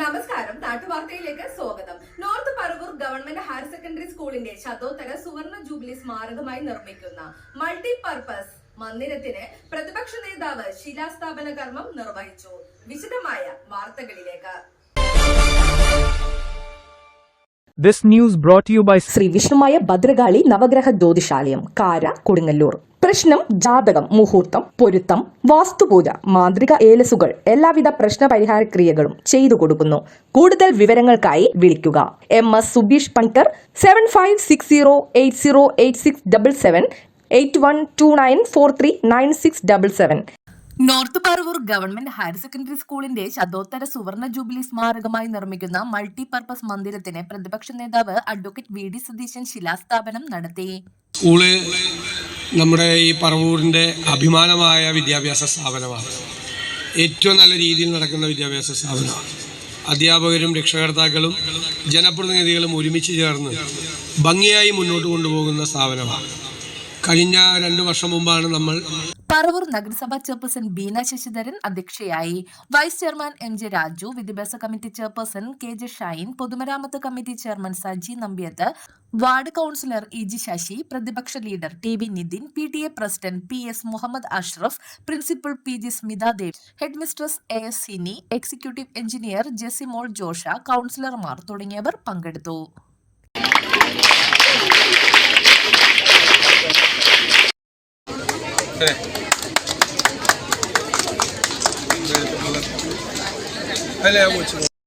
നമസ്കാരം നാട്ടുവാർത്തയിലേക്ക് സ്വാഗതം. North Paravur government higher secondary സ്കൂളിന്റെ ശതോത്തര സുവർണ ജൂബിലി സ്മാരകമായി നിർമ്മിക്കുന്ന മൾട്ടി പർപ്പസ് മന്ദിരത്തിന് പ്രതിപക്ഷ നേതാവ് ശിലാസ്ഥാപന കർമ്മം നിർവഹിച്ചു. വിശദമായ വാർത്തകളിലേക്ക്. This news brought you by by Sri Vishnumaya Bhadrakali Navagraha Jyothishalayam കാര കൊടുങ്ങല്ലൂർ. പ്രശ്നം ജാതകം മുഹൂർത്തം പൊരുത്തം വാസ്തുപൂജ മാന്ത്രിക ഏലസുകൾ എല്ലാവിധ പ്രശ്ന പരിഹാര ക്രിയകളും ചെയ്തു കൊടുക്കുന്നു. കൂടുതൽ വിവരങ്ങൾക്കായി വിളിക്കുക. M S Subeesh Panicker seven five six zero eight zero eight six double seven eight one two nine four three nine six double seven north Paravur government higher secondary സ്കൂളിന്റെ ശതോത്തര സുവർണ ജൂബിലി സ്മാരകമായി നിർമ്മിക്കുന്ന മൾട്ടി പർപ്പസ് മന്ദിരത്തിന് പ്രതിപക്ഷ നേതാവ് advocate V D Satheesan ശിലാസ്ഥാപനം നടത്തി. School നമ്മുടെ ഈ പറവൂരിന്റെ അഭിമാനമായ വിദ്യാഭ്യാസ സ്ഥാപനമാണ്. ഏറ്റവും നല്ല രീതിയിൽ നടക്കുന്ന വിദ്യാഭ്യാസ സ്ഥാപനമാണ്. അധ്യാപകരും രക്ഷകർത്താക്കളും ജനപ്രതിനിധികളും ഒരുമിച്ച് ചേർന്ന് ഭംഗിയായി മുന്നോട്ട് കൊണ്ടുപോകുന്ന സ്ഥാപനമാണ്. കഴിഞ്ഞ രണ്ടു വർഷം മുമ്പാണ് നമ്മൾ പറവൂർ നഗരസഭാ ചെയർപേഴ്സൺ ബീന ശശിധരൻ അധ്യക്ഷയായി. Vice chairman M J Raju വിദ്യാഭ്യാസ committee chairperson K J Shine പൊതുമരാമത്ത് committee chairman Saji Nambiath ward councillor E G Sasi പ്രതിപക്ഷ leader T V Nithin P T A president P S Muhammad Ashraf principal P G Smitha Dev head mistress A S Sini executive engineer Jesimol Josha കൌൺസിലർമാർ തുടങ്ങിയവർ പങ്കെടുത്തു. করে তাহলে বলছি